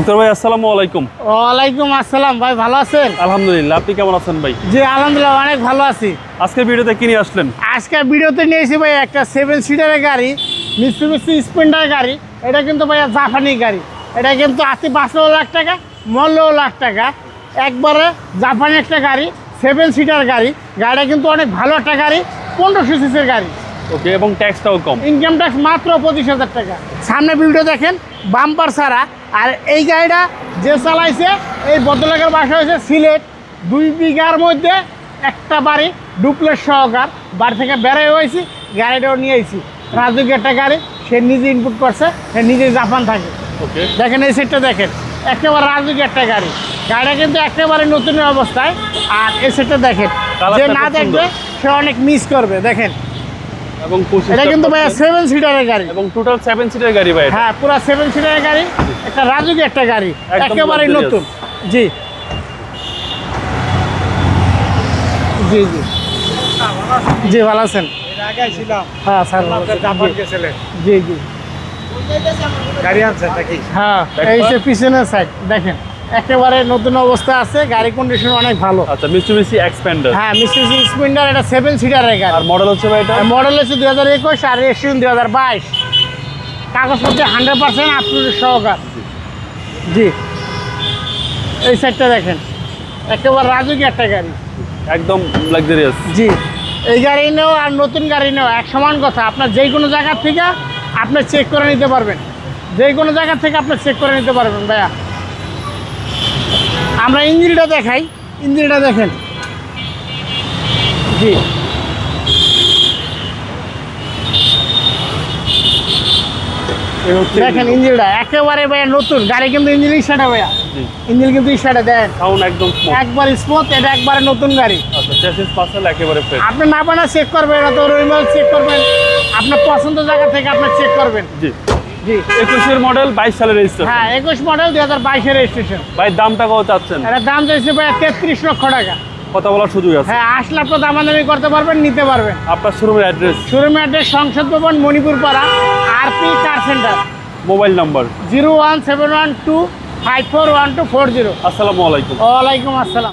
মুক্তার ভাই আসসালামু আলাইকুম। ওয়ালাইকুম আসসালাম ভাই ভালো আছেন? আলহামদুলিল্লাহ আপনি কেমন আছেন ভাই? জি আলহামদুলিল্লাহ অনেক ভালো আছি। আজকের ভিডিওতে কিনে আসলেন? আজকে ভিডিওতে ভাই একটা সেভেন সিটারের গাড়ি গাড়ি। এটা কিন্তু ভাইয়া জাপানি গাড়ি। এটা কিন্তু আশি পাঁচশো লাখ টাকা মূল্যও লাখ টাকা। একবারে জাপানি একটা গাড়ি সেভেন সিটার গাড়ি। গাড়িটা কিন্তু অনেক ভালো একটা গাড়ি পনেরোশো সিসির গাড়ি। ওকে এবং ট্যাক্সটাও কম। ইনকাম ট্যাক্স মাত্র পঁচিশ হাজার টাকা। সামনে ভিডিও দেখেন বাম্পার ছাড়া। আর এই গাড়িটা যে চালাইছে এই ভদ্রলোকের বাসা হয়েছে সিলেট। দুই বিঘার মধ্যে একটা বাড়ি ডুপ্লেস সহকার। বাড়ি থেকে বেড়াই হয়েছি গাড়িটাও নিয়ে আইছি। রাজুকে একটা গাড়ি সে নিজে ইনপুট করছে সে নিজে জাপান থাকে। ওকে। দেখেন এই সেটটা দেখেন একেবারে রাজুকি একটা গাড়ি। গাড়িটা কিন্তু একেবারে নতুন অবস্থায়। আর এই সেটটা দেখেন যে না দেখবে সে অনেক মিস করবে। দেখেন এবং এটা কিন্তু ভাইয়া সেভেন সিটারের গাড়ি। এবং টোটাল সেভেন সিটের গাড়ি ভাই হ্যাঁ পুরো সেভেন সিটারের গাড়ি একটা রাজুকি একটা গাড়ি একেবারে নতুন। জি। জি জি। জি ভালো আছেন? হ্যাঁ স্যার। জি। জি গাড়ি আনছেন নাকি? হ্যাঁ এই যে পিছনের সাইড দেখেন। একেবারে নতুন অবস্থা আছে গাড়ি কন্ডিশন অনেক ভালো। আচ্ছা মিস্টুবিসি এক্সপ্যান্ডার হ্যাঁ মিস্টার স্প্লেন্ডার এটা সেভেন সিটারের গাড়ি। আর মডেল হচ্ছে ভাই এটা? মডেল হচ্ছে দুই হাজার একুশ আর রেজিস্ট্রেশন দুই হাজার বাইশ। কাগজপত্রে হান্ড্রেড পার্সেন্ট আপলোড সহকার। জি। এই সাইডটা দেখেন একেবারে রাজুকি একটা গাড়ি। একদম লাক্সারিয়াস জি। এই গাড়ি নেও আর নতুন গাড়ি নেও এক সমান কথা। আপনার যে কোনো জায়গার থেকে আপনি চেক করে নিতে পারবেন। যে কোনো জায়গা থেকে আপনি চেক করে নিতে পারবেন ভাইয়া। আমরা ইঞ্জিনটা দেখাই। ইঞ্জিনটা দেখেন। জি। দেখেন ইঞ্জিনটা একেবারে ভাইয়া নতুন। গাড়ি কিন্তু ইঞ্জিন স্টার্টে ভাইয়া। ইঞ্জিন কিন্তু স্টার্টে দেন। সাউন্ড একদম একবার স্মুথ এটা একবারে নতুন গাড়ি। আচ্ছা চেসিস পার্সেল একেবারে ফ্রেশ আপনি না বানা চেক করবেন এটা তো রইমাল চেক করবেন। আপনার পছন্দ জায়গা থেকে আপনি চেক করবেন। জি। জি। একুশের মডেল বাইশ সালের রেজিস্টার হ্যাঁ একুশ মডেল রেজিস্ট্রেশন ভাই দামটা কত চাচ্ছেন? এটা দাম চাইছে ভাই তেত্রিশ লক্ষ টাকা। কথা বলার সুযোগ আছে। হ্যাঁ আসলে আপনি দামাদামি করতে পারবেন নিতে পারবেন। আপনার শোরুমের অ্যাড্রেস সংসদ ভবন মণিপুর পাড়া RP car centre mobile number five four one two four zero. আসসালামু আলাইকুম। ওয়ালাইকুম আসসালাম।